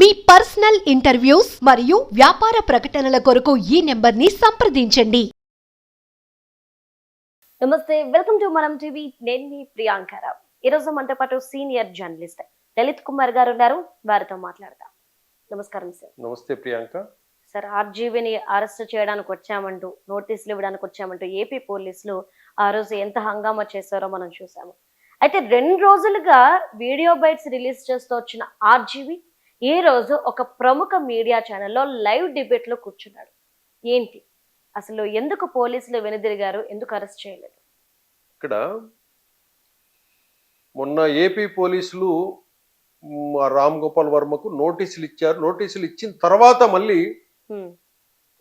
మీ personal interviews మరియు వ్యాపార ప్రకటనల కొరకు ఈ నెంబర్ని సంప్రదించండి. నమస్తే వెల్కమ్ టు మనం టీవీ. నేను మీ ప్రియాంకారావు ఈరోజు మనతో పాటు సీనియర్ జర్నలిస్ట్ లలిత్ కుమార్ గారు ఉన్నారు. వారితో మాట్లాడదాం. నమస్కారం సార్. నమస్తే ప్రియాంక. సార్ ఆర్జీవీని అరెస్ట్ చేయడానికి వచ్చామంటూ నోటీసులు ఇవ్వడానికి వచ్చామంటూ ఏపీ పోలీసులు ఆ రోజు ఎంత హంగామా చేశారో మనం చూసాము. అయితే రెండు రోజులుగా వీడియో బైట్స్ రిలీజ్ చేస్తూ వచ్చిన ఆర్జీవి ఈ రోజు ఒక ప్రముఖ మీడియా ఛానల్లో లైవ్ డిబేట్లో కూర్చున్నాడు. ఏంటి? అసలు ఎందుకు పోలీసులు వెనుదిరిగారు? ఎందుకు అరెస్ట్ చేయలేదు? ఇక్కడ మొన్న ఏపీ పోలీసులు రామ్ గోపాల్ వర్మకు నోటీసులు ఇచ్చారు. నోటీసులు ఇచ్చిన తర్వాత మళ్ళీ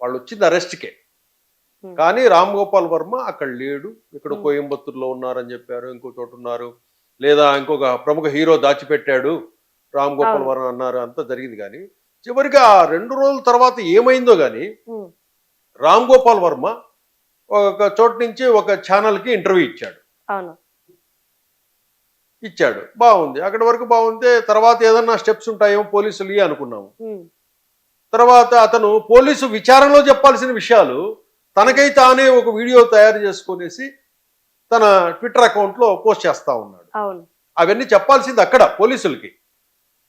వాళ్ళు వచ్చింది అరెస్ట్కే. కానీ రామ్ గోపాల్ వర్మ అక్కడ లేడు. ఇక్కడ. కోయంబత్తూరులో ఉన్నారని చెప్పారు. ఇంకో చోట ఉన్నారు. లేదా ఇంకొక ప్రముఖ హీరో దాచిపెట్టాడు. రామ్ గోపాల్. వర్మ అన్నారు అంతా జరిగింది కానీ చివరికి ఆ రెండు రోజుల తర్వాత ఏమైందో కానీ రామ్ గోపాల్ వర్మ ఒక చోట నుంచి ఒక ఛానల్కి ఇంటర్వ్యూ ఇచ్చాడు. ఇచ్చాడు. బాగుంది. అక్కడి వరకు బాగుంది తర్వాత ఏదన్నా స్టెప్స్ ఉంటాయేమో పోలీసులు అనుకున్నాము. తర్వాత అతను పోలీసు విచారణలో చెప్పాల్సిన విషయాలు తనకై తానే ఒక వీడియో తయారు చేసుకునేసి తన ట్విట్టర్ అకౌంట్లో పోస్ట్ చేస్తా ఉన్నాడు. అవును. అవన్నీ చెప్పాల్సింది అక్కడ పోలీసులకి.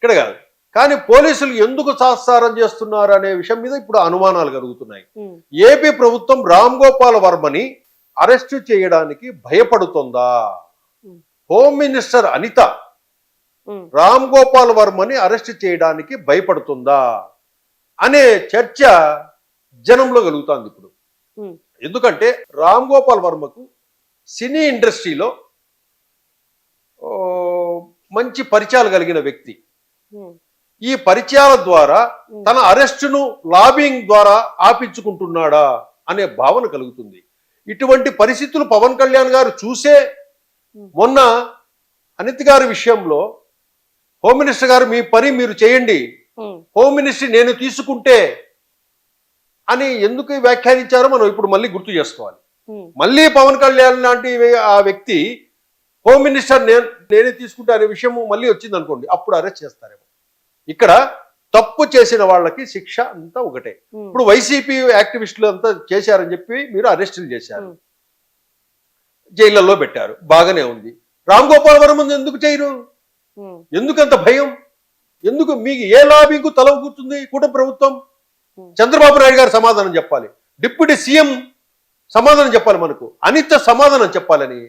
ఇక్కడ కాదు. కానీ పోలీసులు ఎందుకు సాత్సారం చేస్తున్నారు అనే విషయం మీద ఇప్పుడు అనుమానాలు కలుగుతున్నాయి. ఏపీ ప్రభుత్వం రామ్ గోపాల్ వర్మని అరెస్టు చేయడానికి భయపడుతుందా. హోమ్ మినిస్టర్ అనిత రామ్ గోపాల్ వర్మని అరెస్ట్ చేయడానికి భయపడుతుందా? అనే చర్చ జనంలో కలుగుతుంది ఇప్పుడు. ఎందుకంటే రామ్ గోపాల్ వర్మకు సినీ ఇండస్ట్రీలో మంచి పరిచయాలు కలిగిన వ్యక్తి. ఈ పరిచయాల ద్వారా. తన అరెస్టును లాబింగ్ ద్వారా ఆపించుకుంటున్నాడా అనే భావన కలుగుతుంది. ఇటువంటి పరిస్థితులు పవన్ కళ్యాణ్ గారు చూసే. మొన్న అనిత్ గారి విషయంలో హోమ్ మినిస్టర్ గారు మీ పని మీరు చేయండి. హ్మ్, మినిస్ట్రీ నేను తీసుకుంటే అని ఎందుకు వ్యాఖ్యానించారో మనం ఇప్పుడు మళ్ళీ గుర్తు చేసుకోవాలి. మళ్ళీ పవన్ కళ్యాణ్ లాంటి ఆ వ్యక్తి హోమ్ మినిస్టర్ నేను నేనే తీసుకుంటా అనే విషయం మళ్ళీ వచ్చింది అనుకోండి అప్పుడు అరెస్ట్ చేస్తారేమో. ఇక్కడ తప్పు చేసిన వాళ్ళకి శిక్ష అంతా ఒకటే. ఇప్పుడు వైసీపీ యాక్టివిస్టులు అంతా చేశారని చెప్పి మీరు అరెస్టులు చేశారు. జైళ్ళల్లో పెట్టారు బాగానే ఉంది. రామ్ గోపాల్ వర్మ ఎందుకు చేయరు? ఎందుకంత భయం? ఎందుకు మీకు ఏ లాబీకు తల కూర్చుంది కూట ప్రభుత్వం. చంద్రబాబు నాయుడు గారు సమాధానం చెప్పాలి. డిప్యూటీ సీఎం సమాధానం చెప్పాలి మనకు. అనిత సమాధానం చెప్పాలని.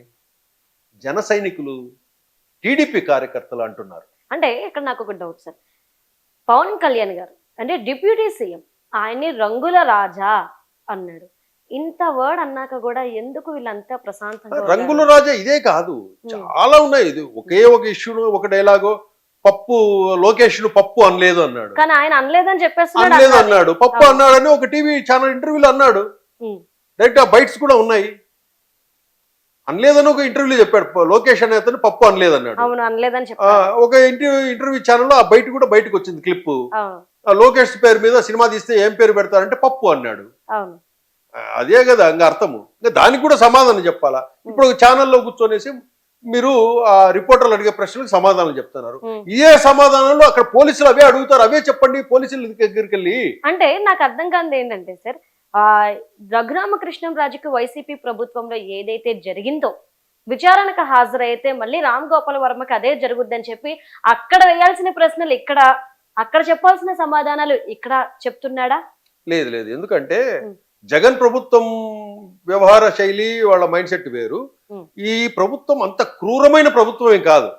జన సైనికులు టీడీపీ కార్యకర్తలు అంటున్నారు. అంటే ఇక్కడ నాకు ఒక డౌట్ సార్ పవన్ కళ్యాణ్ గారు అంటే డిప్యూటీ సీఎం ఆయన్ని రంగుల రాజా అన్నాడు. ఇంత వర్డ్ అన్నాక కూడా ఎందుకు వీళ్ళంతా ప్రశాంతంగా? రంగుల రాజా ఇదే కాదు. చాలా ఉన్నాయి. ఇది ఒకే ఒక ఇష్యూను ఒక డైలాగో పప్పు లోకేష్ను పప్పు అనలేదు అన్నాడు. కానీ ఆయన అనలేదని చెప్పేస్తున్నాడు అనలేదు. అన్నాడు. పప్పు. అన్నాడని ఒక టీవీ ఛానల్ ఇంటర్వ్యూలో అన్నాడు. డైరెక్ట్ ఆ బైట్స్ కూడా ఉన్నాయి. అనలేదని ఒక ఇంటర్వ్యూలో చెప్పాడు. లోకేష్ అనే అతను పప్పు అనలేదు అన్నాడు అవును అనలేదని ఆ, చెప్పారు ఒక ఇంటర్వ్యూ ఇంటర్వ్యూ ఛానల్లో ఆ బయట కూడా బయటకు వచ్చింది క్లిప్ లోకేష్ పేరు మీద సినిమా తీస్తే ఏం పేరు పెడతారంటే పప్పు అన్నాడు. అదే కదా ఇంకా అర్థము. ఇంకా దానికి కూడా సమాధానం చెప్పాలా? ఇప్పుడు ఒక ఛానల్లో కూర్చొనేసి మీరు ఆ రిపోర్టర్లు అడిగే ప్రశ్నలకు సమాధానం చెప్తున్నారు. ఇదే సమాధానంలో అక్కడ పోలీసులు అవే అడుగుతారు అవే చెప్పండి పోలీసుల దగ్గరికి వెళ్ళి. అంటే నాకు అర్థం కానిది ఏంటంటే సార్ రఘురామకృష్ణంరాజుకి వైసీపీ ప్రభుత్వంలో ఏదైతే జరిగిందో విచారణకు హాజరైతే మళ్ళీ రామ్ గోపాల్ వర్మకి అదే జరుగుద్దని చెప్పి అక్కడ వేయాల్సిన ప్రశ్నలు ఇక్కడ అక్కడ చెప్పాల్సిన సమాధానాలు ఇక్కడ చెప్తున్నాడా? లేదు లేదు. ఎందుకంటే. జగన్ ప్రభుత్వం వ్యవహార శైలి వాళ్ళ మైండ్ సెట్ వేరు. ఈ ప్రభుత్వం అంత క్రూరమైన ప్రభుత్వం ఏం కాదు.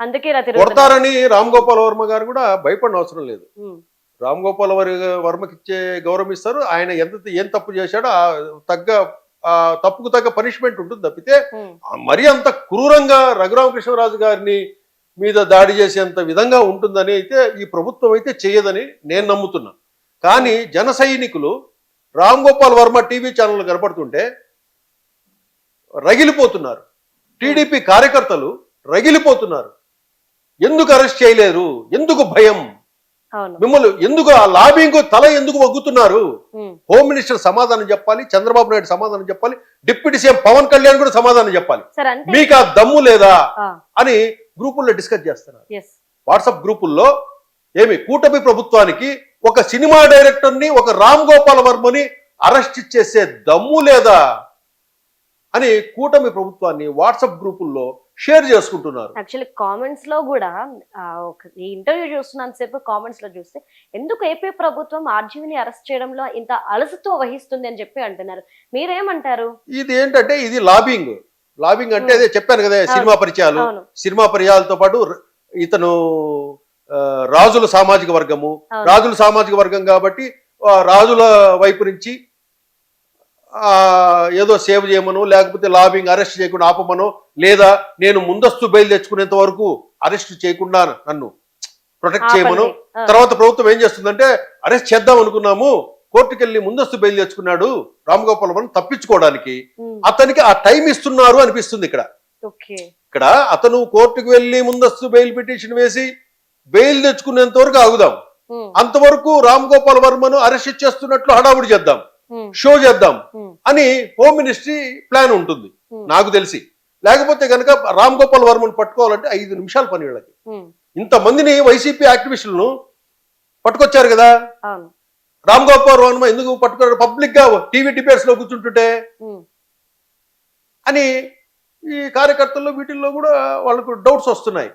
అందుకే. కొడతారని రామ్ గోపాల్ వర్మ గారు కూడా భయపడిన అవసరం లేదు. రామ్ గోపాల్ వర్ వర్మకి ఇచ్చే గౌరవం ఇస్తారు. ఆయన ఎంత ఏం తప్పు చేశాడో ఆ తగ్గ ఆ తప్పుకు తగ్గ పనిష్మెంట్ ఉంటుంది తప్పితే మరీ అంత క్రూరంగా రఘురామకృష్ణరాజు గారిని మీద దాడి చేసేంత విధంగా ఉంటుందని అయితే ఈ ప్రభుత్వం అయితే చేయదని నేను నమ్ముతున్నా. కానీ జన సైనికులు రామ్ గోపాల్ వర్మ టీవీ ఛానల్ కనపడుతుంటే రగిలిపోతున్నారు. టీడీపీ కార్యకర్తలు రగిలిపోతున్నారు. ఎందుకు అరెస్ట్ చేయలేరు? ఎందుకు భయం? మిమ్మల్ని ఎందుకు ఆ లాబింగ్ తల ఎందుకు వగ్గుతున్నారు? హోమ్ మినిస్టర్ సమాధానం చెప్పాలి చంద్రబాబు నాయుడు సమాధానం చెప్పాలి డిప్యూటీ సీఎం పవన్ కళ్యాణ్ కూడా సమాధానం చెప్పాలి. మీకు ఆ దమ్ము లేదా అని గ్రూపుల్లో డిస్కస్ చేస్తున్నారు. వాట్సాప్ గ్రూపుల్లో ఏమి కూటమి ప్రభుత్వానికి ఒక సినిమా డైరెక్టర్ని ఒక రామ్ గోపాల్ వర్మని అరెస్ట్ చేసే దమ్ము లేదా? అని కూటమి ప్రభుత్వాన్ని వాట్సాప్ గ్రూపుల్లో షేర్ చేసుకుంటున్నారు. యాక్చువల్లీ కామెంట్స్లో కూడా ఈ ఇంటర్వ్యూ చూస్తున్నంత సేపు కామెంట్స్లో చూస్తే ఎందుకు ఏపీ ప్రభుత్వం ఆర్జీవిని అరెస్ట్ చేయడంలో ఇంత అలసతో వహిస్తుంది అని చెప్పి అంటున్నారు. మీరేమంటారు? ఇది ఏంటంటే ఇది లాబింగ్. లాబింగ్ అంటే అదే చెప్పాను కదా సినిమా పరిచయాలు. సినిమా పరిచయాలతో పాటు ఇతను రాజుల సామాజిక వర్గము. రాజుల సామాజిక వర్గం కాబట్టి రాజుల వైపు నుంచి ఏదో సేవ్ చేయమను లేకపోతే లాబింగ్ అరెస్ట్ చేయకుండా ఆపమను లేదా నేను ముందస్తు బయలు తెచ్చుకునేంత వరకు అరెస్ట్ చేయకుండా నన్ను ప్రొటెక్ట్ చేయమను తర్వాత ప్రభుత్వం ఏం చేస్తుందంటే అరెస్ట్ చేద్దాం అనుకున్నాము కోర్టుకు వెళ్ళి ముందస్తు బయలు తెచ్చుకున్నాడు రామ్ గోపాల్ వర్మ తప్పించుకోవడానికి. అతనికి ఆ టైం ఇస్తున్నారు అనిపిస్తుంది ఇక్కడ. ఇక్కడ అతను కోర్టుకు వెళ్ళి ముందస్తు బెయిల్ పిటిషన్ వేసి బెయిల్ తెచ్చుకునేంత వరకు ఆగుదాం. అంతవరకు రామ్ గోపాల్ వర్మను అరెస్ట్ చేస్తున్నట్లు హడావుడి చేద్దాం. షో చేద్దాం. అని హోమ్ మినిస్ట్రీ ప్లాన్ ఉంటుంది. నాకు తెలిసి. లేకపోతే కనుక రామ్ గోపాల్ వర్మను పట్టుకోవాలంటే ఐదు నిమిషాల పని వీళ్ళకి. ఇంతమందిని వైసీపీ యాక్టివిస్టులను పట్టుకొచ్చారు కదా? రామ్ గోపాల్ వర్మ ఎందుకు పట్టుకున్నారు? పబ్లిక్గా టీవీ డిబేట్స్లో కూర్చుంటుంటే అని ఈ కార్యకర్తల్లో వీటిల్లో కూడా వాళ్ళకు డౌట్స్ వస్తున్నాయి.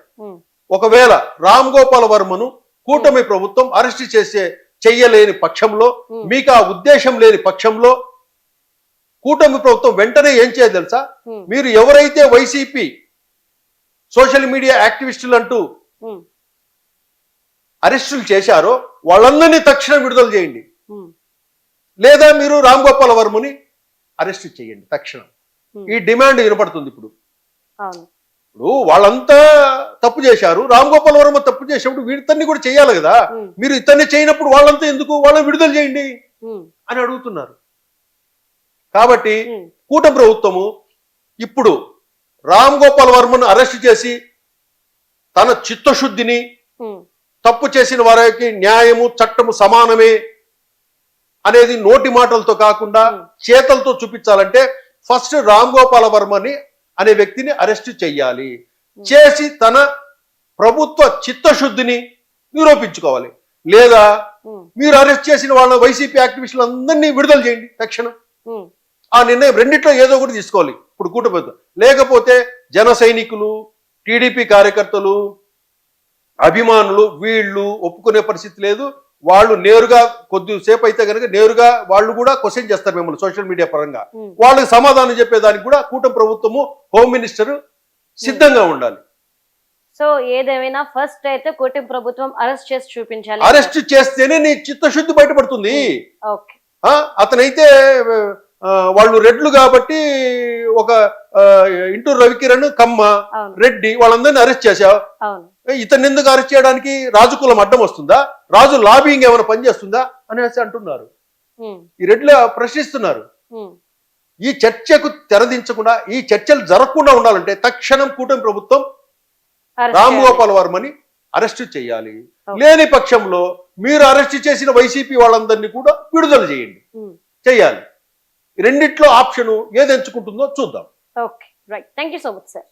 ఒకవేళ రామ్ గోపాల్ వర్మను కూటమి ప్రభుత్వం అరెస్ట్ చేసే చెయ్యలేని పక్షంలో మీకు ఆ ఉద్దేశం లేని పక్షంలో కూటమి ప్రభుత్వం వెంటనే ఏం చేయాలి తెలుసా? మీరు ఎవరైతే వైసీపీ సోషల్ మీడియా యాక్టివిస్టులు అంటూ అరెస్టులు చేశారో వాళ్ళందరినీ తక్షణం విడుదల చేయండి. లేదా మీరు రామ్ గోపాల్ వర్మని అరెస్ట్ చేయండి తక్షణం. ఈ డిమాండ్ వినపడుతుంది ఇప్పుడు. ఇప్పుడు వాళ్ళంతా తప్పు చేశారు. రామ్ గోపాల్ వర్మ తప్పు చేసినప్పుడు వీరితన్ని కూడా చేయాలి కదా. మీరు ఇతన్ని చేయనప్పుడు వాళ్ళంతా ఎందుకు? వాళ్ళని విడుదల చేయండి అని అడుగుతున్నారు. కాబట్టి కూటమి ప్రభుత్వము ఇప్పుడు రామ్ గోపాల్ వర్మను అరెస్ట్ చేసి తన చిత్తశుద్ధిని తప్పు చేసిన వారికి న్యాయము చట్టము సమానమే అనేది నోటి మాటలతో కాకుండా. చేతలతో చూపించాలంటే ఫస్ట్ రామ్ గోపాల వర్మని అనే వ్యక్తిని అరెస్ట్ చెయ్యాలి చేసి తన ప్రభుత్వ చిత్తశుద్ధిని నిరూపించుకోవాలి. లేదా మీరు అరెస్ట్ చేసిన వాళ్ళ వైసీపీ యాక్టివిస్టులు అందరినీ విడుదల చేయండి తక్షణం. ఆ నిర్ణయం రెండిట్లో ఏదో ఒకటి తీసుకోవాలి. ఇప్పుడు కూటమి లేకపోతే జన సైనికులు టీడీపీ కార్యకర్తలు అభిమానులు వీళ్ళు ఒప్పుకునే పరిస్థితి లేదు. వాళ్ళు నేరుగా కొద్దిసేపు అయితే కనుక నేరుగా వాళ్ళు కూడా క్వశ్చన్ చేస్తారు మిమ్మల్ని సోషల్ మీడియా పరంగా. వాళ్ళకి సమాధానం చెప్పేదానికి కూడా కూటమి ప్రభుత్వము హోమ్ మినిస్టర్ సిద్ధంగా ఉండాలి. సో ఏదేమైనా ఫస్ట్ అయితే కూటమి ప్రభుత్వం అరెస్ట్ చేసి చూపించాలి. అరెస్ట్ చేస్తేనే నీ చిత్తశుద్ధి బయటపడుతుంది. అతనైతే వాళ్ళు రెడ్లు కాబట్టి ఒక ఆ, ఇంటూరు రవికిరణ్ కమ్మ రెడ్డి వాళ్ళందరినీ అరెస్ట్ చేశావు. ఇతన్ని ఎందుకు అరెస్ట్ చేయడానికి రాజుకులం అడ్డం వస్తుందా? రాజు లాబింగ్ ఏమైనా పనిచేస్తుందా అనేసి అంటున్నారు. ఈ రెడ్లు ప్రశ్నిస్తున్నారు. ఈ చర్చకు తెరదించకుండా ఈ చర్చలు జరగకుండా ఉండాలంటే తక్షణం కూటమి ప్రభుత్వం రామ్. గోపాల్ వర్మని అరెస్ట్ చేయాలి. లేని పక్షంలో మీరు అరెస్ట్ చేసిన వైసీపీ వాళ్ళందరినీ కూడా విడుదల చేయండి. చేయాలి. రెండిట్లో ఆప్షన్ ఏది ఎంచుకుంటుందో చూద్దాం. Okay right thank you so much sir